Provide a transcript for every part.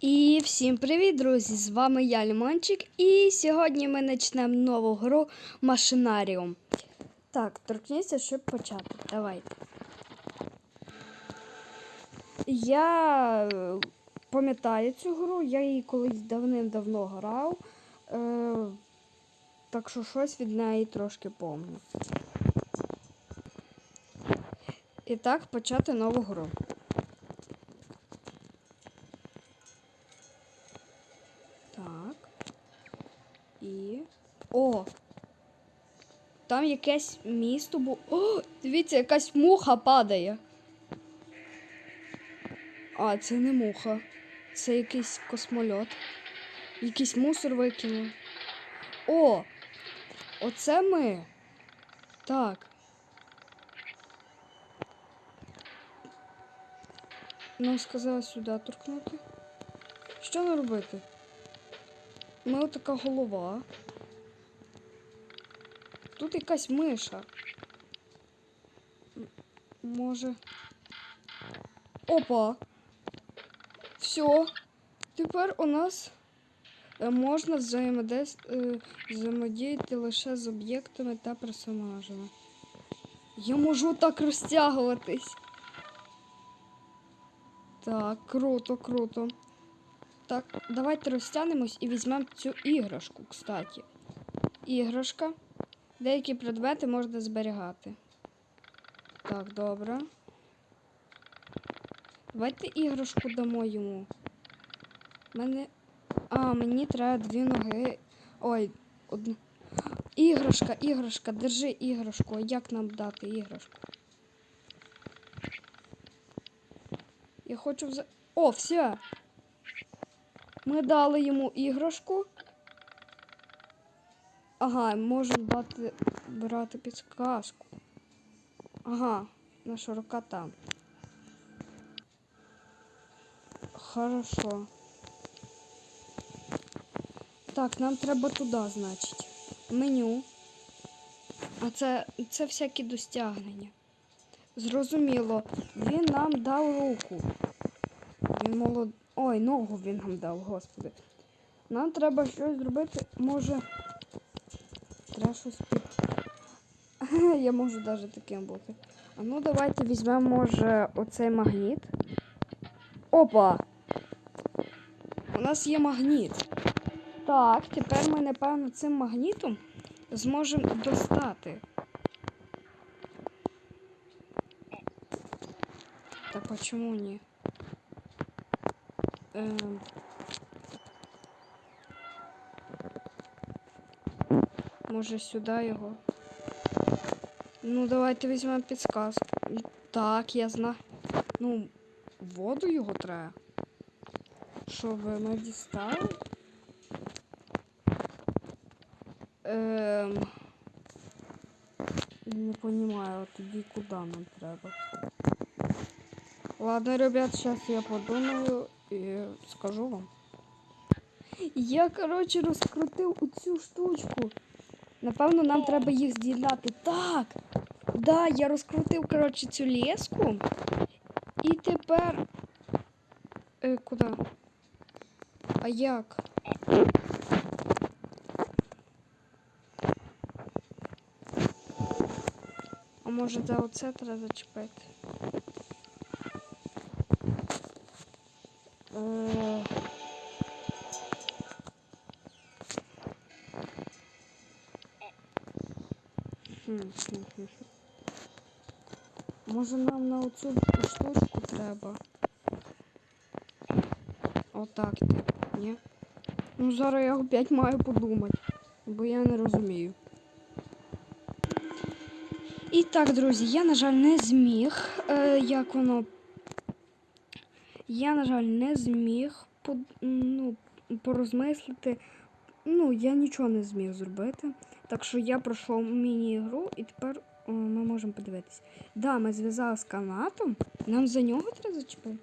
І всім привіт, друзі! З вами я, Лімончик, і сьогодні ми почнемо нову гру Машинаріум. Так, торкніться, щоб почати. Давайте. Я е, пам'ятаю цю гру, я її колись давним-давно грав. Е, так що щось від неї трошки помню. І так, почати нову гру. Так. І. О! Там якесь місто було. О! Дивіться, якась муха падає. А, це не муха. Це якийсь космольот. Якийсь мусор викинув. О! Оце ми. Так. Нам сказали сюди торкнути. Що нам робити? У мене така голова. Тут якась миша. Може. Опа! Все. Тепер у нас е, можна е, взаємодіяти лише з об'єктами та персонажами. Я можу так розтягуватись. Так, круто, круто. Так, давайте розтягнемось і візьмемо цю іграшку, кстати. Іграшка. Деякі предмети можна зберігати. Так, добре. Давайте іграшку дамо йому. Мене. А, мені треба дві ноги. Ой, одну. Іграшка, іграшка, держи іграшку. А як нам дати іграшку? Я хочу вза. О, все. Ми дали йому іграшку. Ага, можемо дати брати підсказку. Ага, наша рука там. Хорошо. Так, нам треба туди, значить. Меню. А це, це всякі достягнення. Зрозуміло, він нам дав руку. Він молод... Ой, ногу він нам дав, господи. Нам треба щось зробити. Може. Треба щось. Я можу навіть таким бути. А ну давайте візьмемо, може, оцей магніт. Опа! У нас є магніт. Так, тепер ми, напевно, цим магнітом зможемо достати. Так а чому ні? Ем... Може сюди його. Ну, давайте візьмемо підсказку. Так, я знаю. Ну, воду його треба. Що ви ми дістали? Ем... Не понимаю, тоді куди нам треба. Ладно, ребят, сейчас я подумаю і скажу вам. Я, коротше, розкрутив оцю штучку. Напевно, нам треба їх з'єднати. Так! Да, я розкрутив, коротше, цю леску. І тепер. Е, куди? А як? А може за оце треба зачепити? Може нам на оцю штучку треба? Отак, ні? Ну зараз я опять маю подумати, бо я не розумію. І так, друзі, я, на жаль, не зміг, е, як воно. Я, на жаль, не зміг по, ну, порозмислити. Ну, я нічого не зміг зробити. Так що я пройшов міні-ігру і тепер о, ми можемо подивитися. Да, ми зв'язали з канатом. Нам за нього треба зачепити.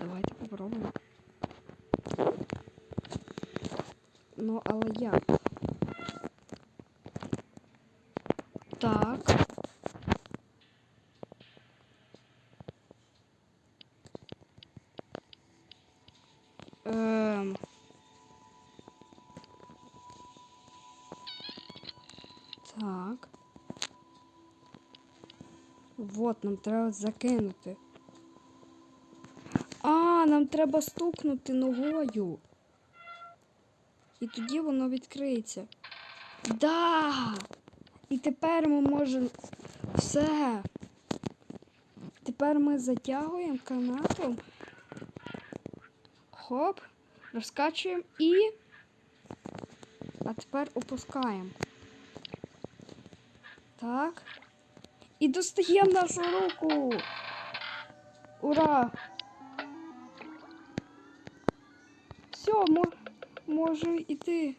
Давайте попробуємо. Ну, але як? Так. Так. Вот, нам треба закинути. А, нам треба стукнути ногою. І тоді воно відкриється. Да! І тепер ми можемо все. Тепер ми затягуємо канатом. Хоп, розкачуємо і. А тепер опускаємо. Так. І достаємо нашу руку. Ура! Все, мо можу йти.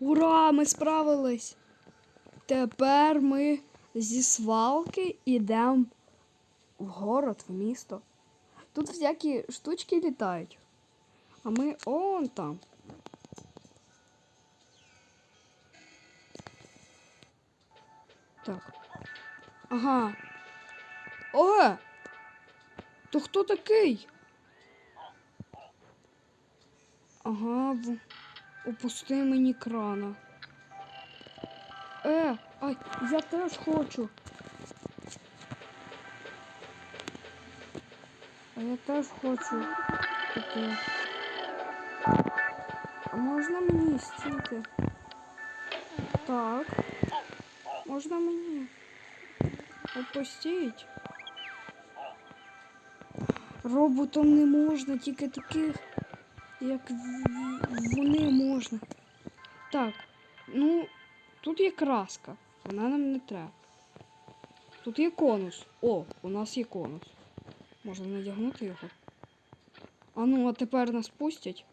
Ура! Ми справились! Тепер ми зі свалки йдемо в город, в місто. Тут всякі штучки літають. А ми он там. Так. Ага. О! То хто такий? Ага, опусти мені крана. Е, ай, я теж хочу. А я теж хочу таке. А можна мені стійте? Так. Можна мені? Опустіть. Роботам не можна, тільки таких, як вони можна. Так, ну, тут є краска, вона нам не треба. Тут є конус. О, у нас є конус. Можна надягнути його. А ну, а тепер нас пустять.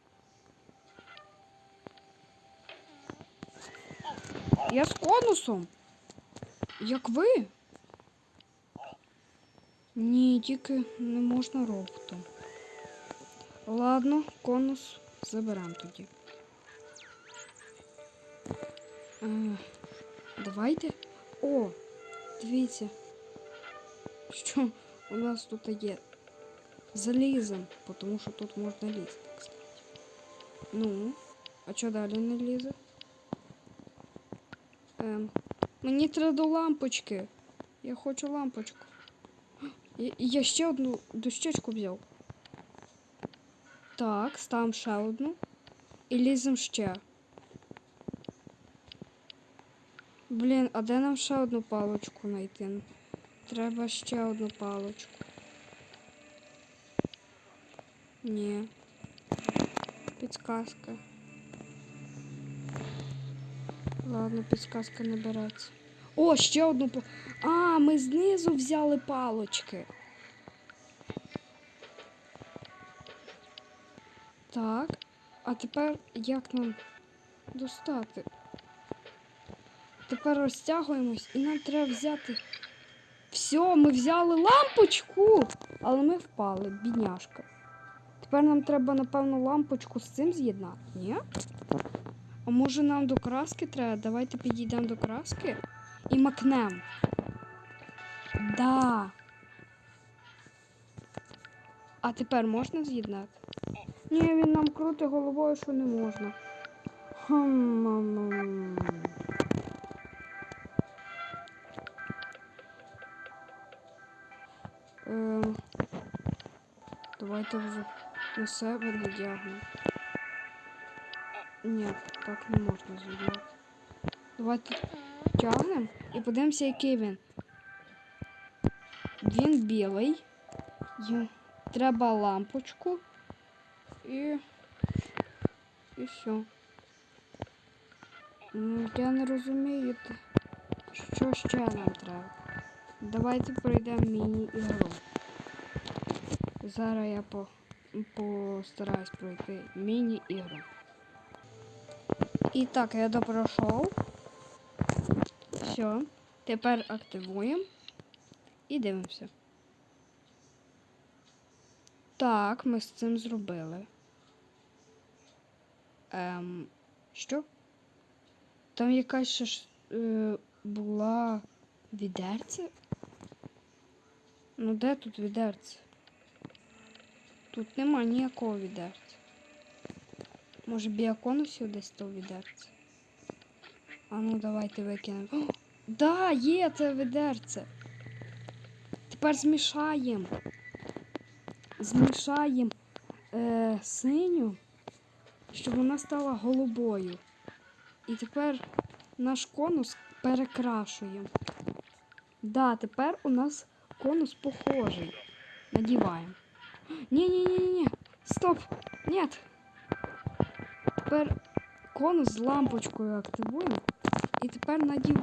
Я з конусом. Як ви? Ні, тільки не можна роботом. Ладно, конус заберемо тоді. Е, давайте. О, дивіться. Що у нас тут є? Залізем, тому що тут можна лізти, кстати. Ну, а що далі не лізе? Ем, мені треба до лампочки. Я хочу лампочку. Я, я ще одну дощечку взяв. Так, ставимо ще одну. І ліземо ще. Блін, а де нам ще одну паличку знайти? Треба ще одну паличку. Ні. Підсказка. Ладно, підсказка не береться. О, ще одну А, ми знизу взяли палочки. Так. А тепер як нам достати? Тепер розтягуємось і нам треба взяти. Все, ми взяли лампочку, але ми впали, бідняшка. Тепер нам треба, напевно, лампочку з цим з'єднати, ні? А може нам до краски треба? Давайте підійдемо до краски і макнем. Да. А тепер можна з'єднати? Ні, він нам крутить головою, що не можна. Хм. Ем, давайте вже на себе надягнемо. Ні, так не можна зробити. Давайте тягнемо і подивимося, який він. Він білий. Й- Треба лампочку і. І все. Ну, Я не розумію, що ще нам треба. Давайте пройдемо міні-ігру. Зараз я по... постараюсь пройти міні-ігру. Так, я допройшов. Все. Тепер активуємо і дивимося. Так, ми з цим зробили. Ем, що? Там якась ще ж, е, була відерце? Ну де тут відерце? Тут нема ніякого відерця. Може біля конусів десь то відерце? А ну давайте викинемо. Да, є це відерце. Тепер змішаємо. Змішаємо е, синю, щоб вона стала голубою. І тепер наш конус перекрашуємо. Да, тепер у нас конус похожий. Надіваємо. Ні-ні-ні-ні. Стоп! Нет. Тепер конус з лампочкою активуємо. І тепер надів.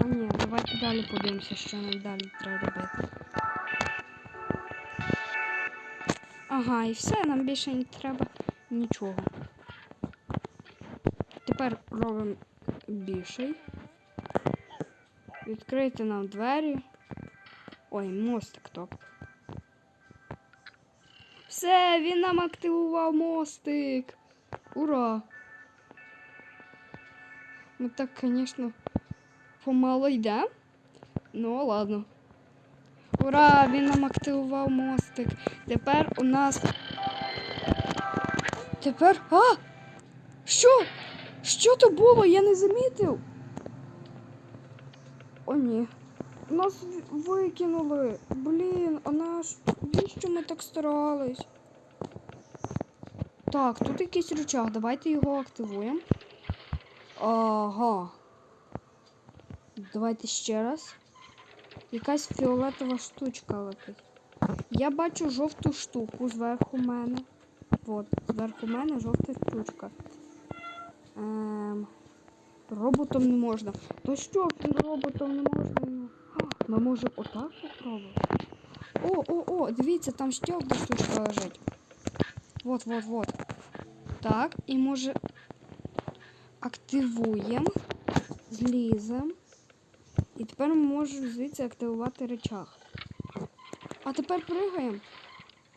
А ні, давайте далі подивимося, що нам далі треба робити. Ага, і все, нам більше не треба нічого. Тепер робимо більший. Відкрити нам двері. Ой, мостик топ. Все, він нам активував мостик. Ура! Ми так, звісно, помало йдемо. Ну, ладно. Ура! Він нам активував мостик. Тепер у нас. Тепер. А! Що? Що то було? Я не замітив. О, ні. Нас викинули. Блін, а наш. Навіщо ми так старались? Так, тут якийсь рычаг. Давайте його активуємо. Ага. Давайте ще раз. Якась фіолетова штучка летить. Я бачу жовту штуку зверху мене. От, зверху мене жовта штучка. Ем, роботом не можна. То що роботом не можна? Ми можемо отак попробувати. О, о, о, дивіться, там ще одна штучка лежить. Вот, вот, вот. Так, і може активуємо, зліземо. І тепер ми можемо звідси активувати речах. А тепер пригаємо.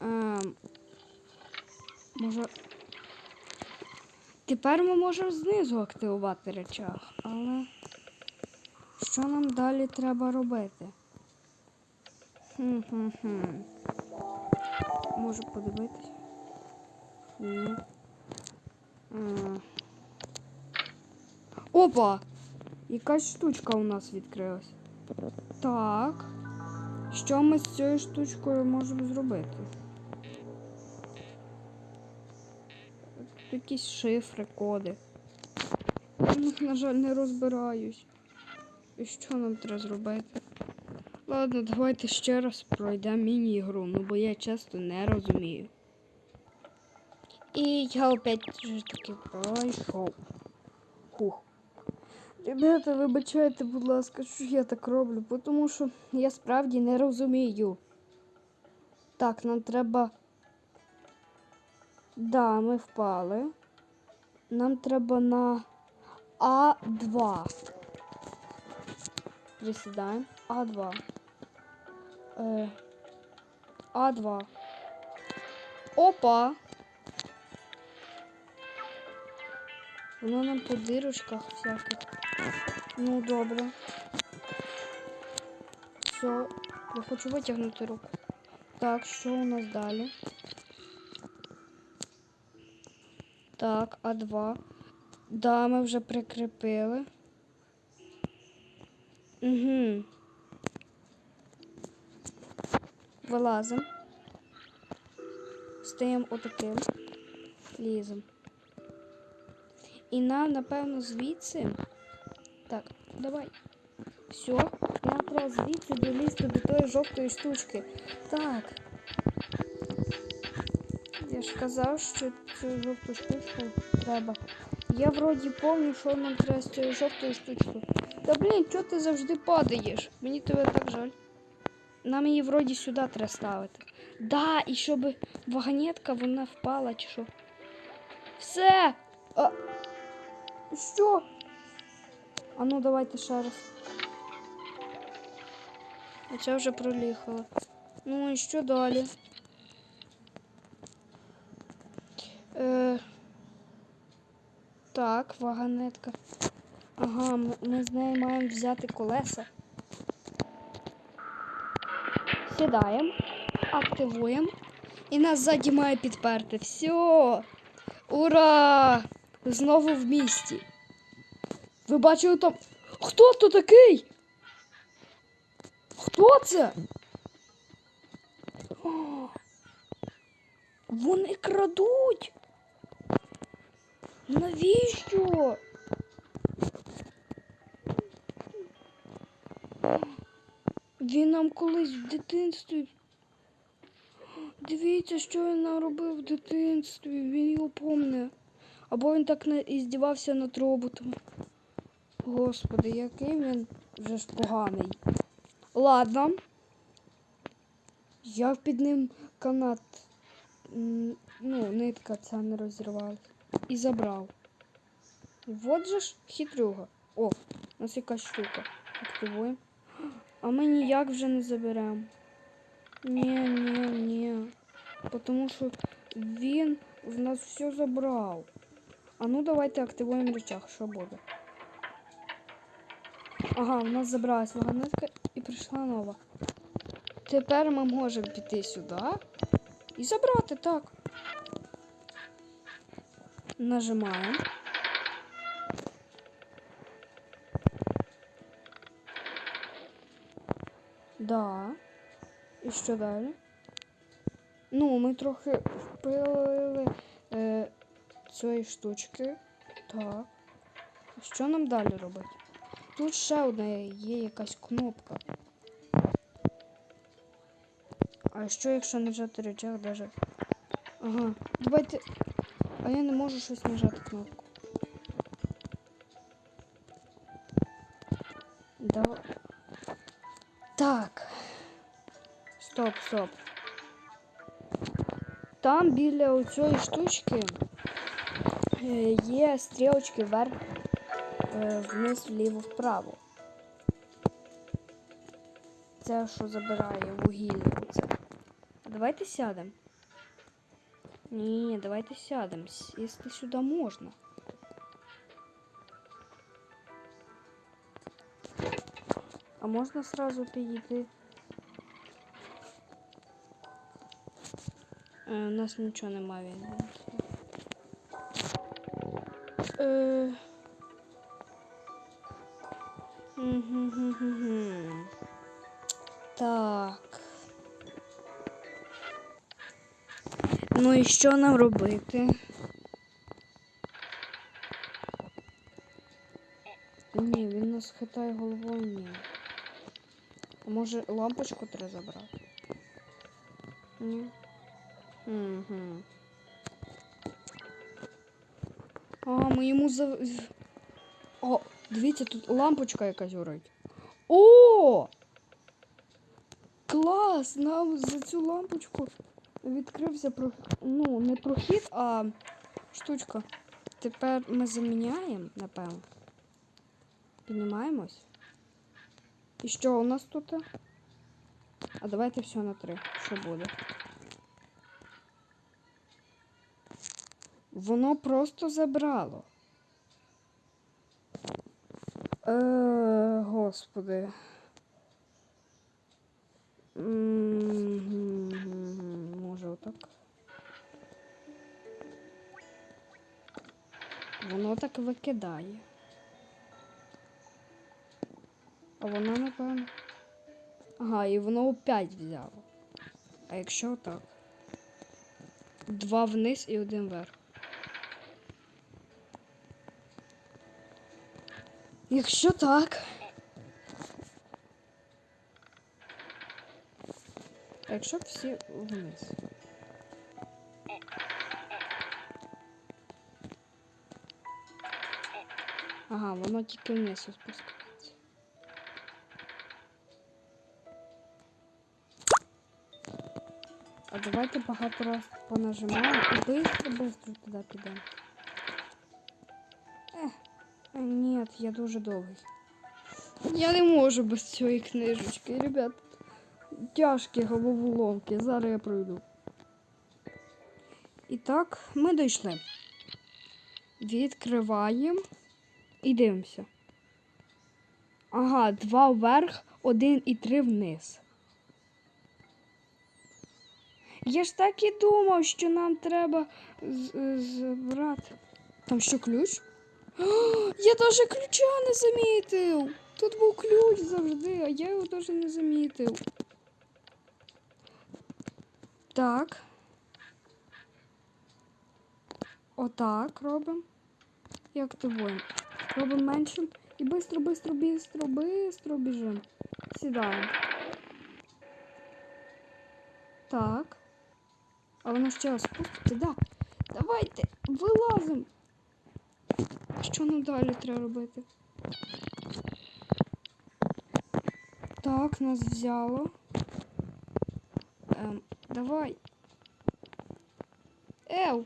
Ем, може. Тепер ми можемо знизу активувати речах, але що нам далі треба робити? Хм-хм-хм. Можу подивитись. Опа! Якась штучка у нас відкрилась. Так. Що ми з цією штучкою можемо зробити? Тут якісь шифри, коди. Них, на жаль, не розбираюсь. І що нам треба зробити? Ладно, давайте ще раз пройдемо міні-ігру, ну бо я часто не розумію. І я опять же таки пройшов. Хух. Ребята, вибачайте, будь ласка, що я так роблю, тому що я справді не розумію. Так, нам треба. Да, ми впали. Нам треба на А2. Присідаємо. А2. Е, А2. Опа! Воно нам по дирочках всяких. Ну, добре. Все, я хочу витягнути руку. Так, що у нас далі? Так, А2. Да, ми вже прикріпили. Угу. Вилазимо. Стаємо отаким. Ліземо. І нам, напевно, звідси. Так, давай. Все, нам треба звідси долізти до тої жовтої штучки. Так. Я ж казав, що цю жовту штучку треба. Я вроді пам'ятаю, що нам треба з цією жовтою штучкою. Та блін, чого ти завжди падаєш? Мені тебе так жаль. Нам її вроді сюди треба ставити. Да, і щоб вагонетка вона впала чи що. Все! А... Що? А ну давайте ще раз. Оце вже проліхало. Ну і що далі? Е... Так, вагонетка. Ага, ми, ми з нею маємо взяти колеса. Сідаємо, активуємо. І нас ззаді має підперти. Все. Ура! Знову в місті. Ви бачили там. Хто то такий? Хто це? О, вони крадуть. Навіщо? Він нам колись в дитинстві. Дивіться, що він наробив в дитинстві. Він його помне. Або він так не іздівався над роботом. Господи, який він вже ж поганий. Ладно. Я під ним канат. Ну, нитка ця не розірвалась. І забрав. Вот же ж хитрюга. О, у нас якась штука. Активуємо. А ми ніяк вже не заберемо. Ні, ні, ні. Тому що він в нас все забрав. А ну давайте активуємо рычаг, що буде. Ага, в нас забралась вагонетка і прийшла нова. Тепер ми можемо піти сюди і забрати так. Нажимаємо. Да. І що далі? Ну, ми трохи впилили е, цієї штучки. Так. Що нам далі робити? Тут ще одна є якась кнопка. А що, якщо нажати рычаг даже? Ага, давайте. А я не можу щось нажати кнопку. Да. Так. Стоп, стоп. Там біля цієї штучки є стрілочки вверх, е, вниз, вліво, вправо. Це що забирає вугілля. Оце. Давайте сядемо. Ні, давайте сядемо. Сісти сюди можна. А можна сразу підійти? Е, у нас нічого немає. Е... Так. Ну і що нам робити? Ні, він нас хитає головою, ні. А може лампочку треба забрати? Ні. Угу. А, ми йому за. О, дивіться, тут лампочка якась горить. О! Клас! Нам за цю лампочку відкрився про... ну, не прохід, а штучка. Тепер ми заміняємо, напевно. Піднімаємось. І що у нас тут? А давайте все на три. Що буде? Воно просто забрало. Е, господи. Може отак. Воно так викидає. А воно, напевно. Ага, і воно опять взяло. А якщо так? Два вниз і один вверх. Якщо так. А якщо всі вниз? Ага, воно тільки вниз спускається. А давайте багато раз понажимаємо і быстро, быстро туди підемо. Ні, я дуже довгий. Я не можу без цієї книжечки, ребят. Тяжкі головоломки, зараз я пройду. І так, ми дійшли. Відкриваємо і дивимося. Ага, два вверх, один і три вниз. Я ж так і думав, що нам треба збрати. Там що ключ? Я навіть ключа не замітив. Тут був ключ завжди, а я його навіть не замітив. Так. Отак робимо. І активуємо. Робимо меншим. І бистро, бистро, бистро, бистро біжимо. Сідаємо. Так. А воно ще раз спуститься, да. Давайте, вилазимо. Що нам далі треба робити? Так, нас взяло. Ем, давай. Ев.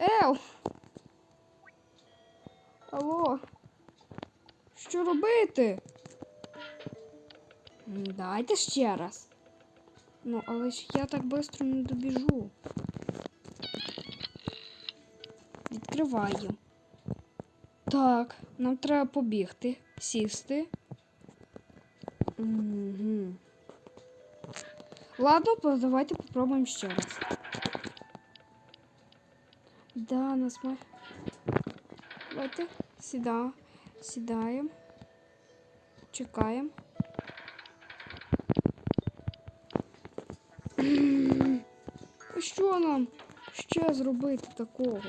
Ев. Алло. Що робити? Дайте ще раз. Ну, але ж я так швидко не добіжу. Відкриваю. Так, нам треба побігти, сісти. Угу. Ладно, давайте попробуємо ще раз. Да, нас має. Давайте сіда. Сідаємо. Чекаємо. Що нам ще зробити такого?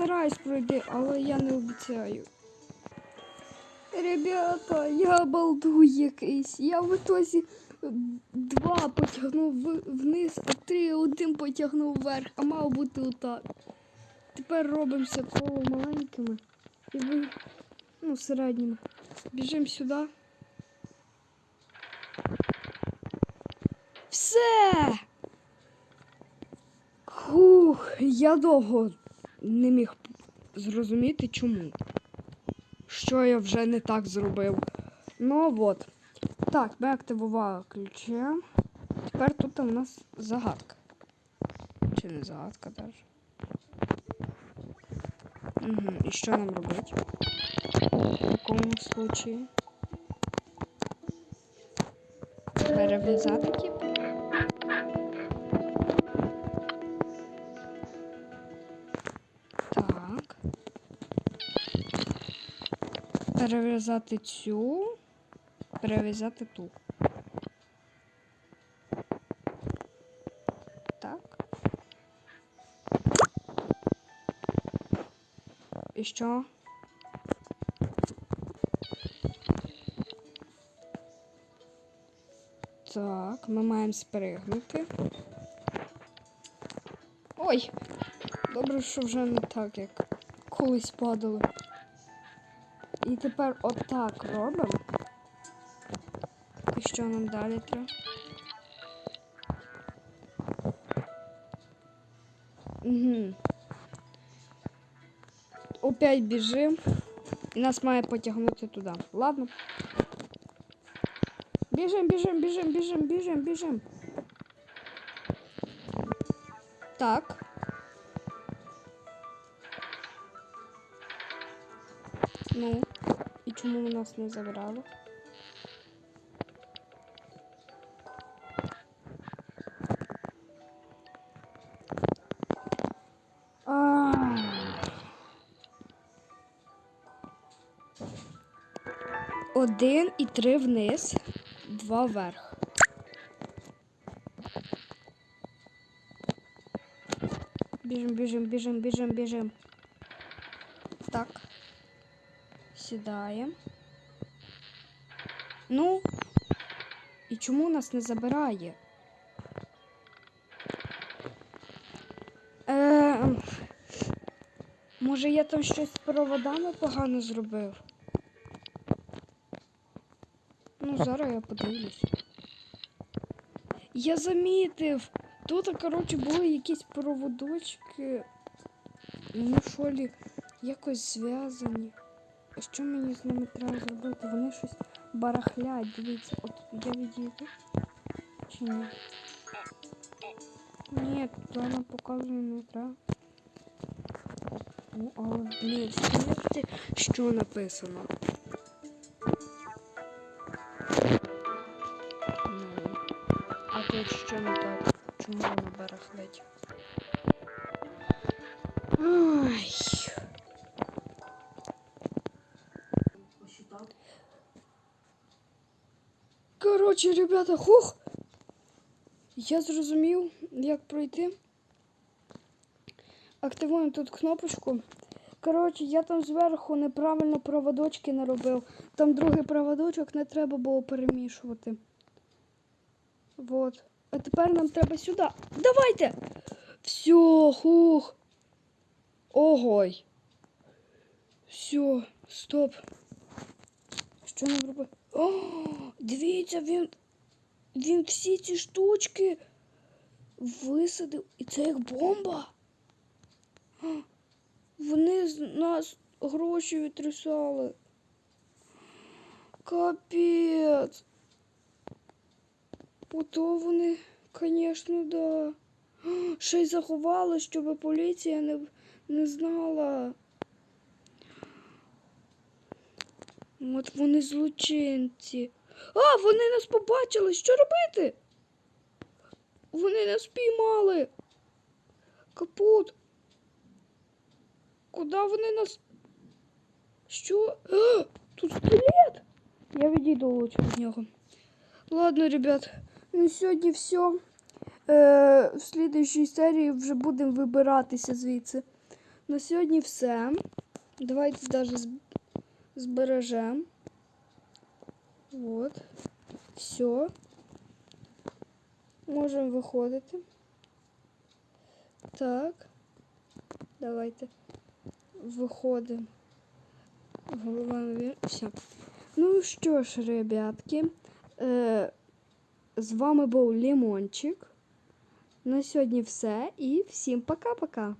Постараюсь пройти, але я не обіцяю. Ребята, я балдуй якийсь. Я в ітозі два потягнув вниз, а три один потягнув вверх, а мав бути отак. Тепер робимося коло маленькими і ви, ну, середніми. Біжимо сюди. Все! Хух, я довго не міг зрозуміти, чому. Що я вже не так зробив. Ну от. Так, ми активували ключі. Тепер тут у нас загадка. Чи не загадка навіть. Угу. І що нам робити? В якому случаї? Перев'язати Перев'язати цю. Перев'язати ту. Так. І що? Так, ми маємо спригнути. Ой! Добре, що вже не так, як колись падали. І тепер отак робимо. І що нам далі треба? Угу. Опять біжим. І нас має потягнути туди. Ладно. Біжим, біжим, біжим, біжим, біжим, біжим. Так. Чому нас не забрали? Один і три вниз, два вверх. Біжим, біжим, біжим, біжим, біжим. Так. Сідаємо. Ну. І чому нас не забирає? Е, може я там щось з проводами погано зробив? Ну, зараз я подивлюсь. Я замітив. Тут, коротше, були якісь проводочки. Ну, що лі, якось зв'язані. Що мені з ними треба зробити? Вони щось барахлять. Дивіться, от я відійду. Чи ні? Ні, туди нам показує не треба. Ну, але, блін, смерти, що написано? Ну, а тут що не так? Чому воно барахлить? Ай. Коротше, ребята, хух. Я зрозумів, як пройти. Активуємо тут кнопочку. Коротше, я там зверху неправильно проводочки наробив. Там другий проводочок не треба було перемішувати. Вот. А тепер нам треба сюди. Давайте! Все, хух. Огой. Все, стоп. Що нам робити? О, дивіться, він, він всі ці штучки висадив. І це як бомба. Вони з нас гроші відтрясали. Капець. Ото вони, звісно, да. Ще й заховали, щоб поліція не, не знала. От вони злочинці. А, вони нас побачили. Що робити? Вони нас піймали. Капут. Куди вони нас? Що? А, тут скелет. Я відійду лучше від нього. Ладно, ребят, на сьогодні все. Е, в слідчій серії вже будемо вибиратися звідси. На сьогодні все. Давайте даже з- збережемо. Вот. Все. Можемо виходити. Так. Давайте. Виходимо. Голова наверх. Все. Ну що ж, ребятки. Е, з вами був Лімончик. На сьогодні все. І всім пока-пока.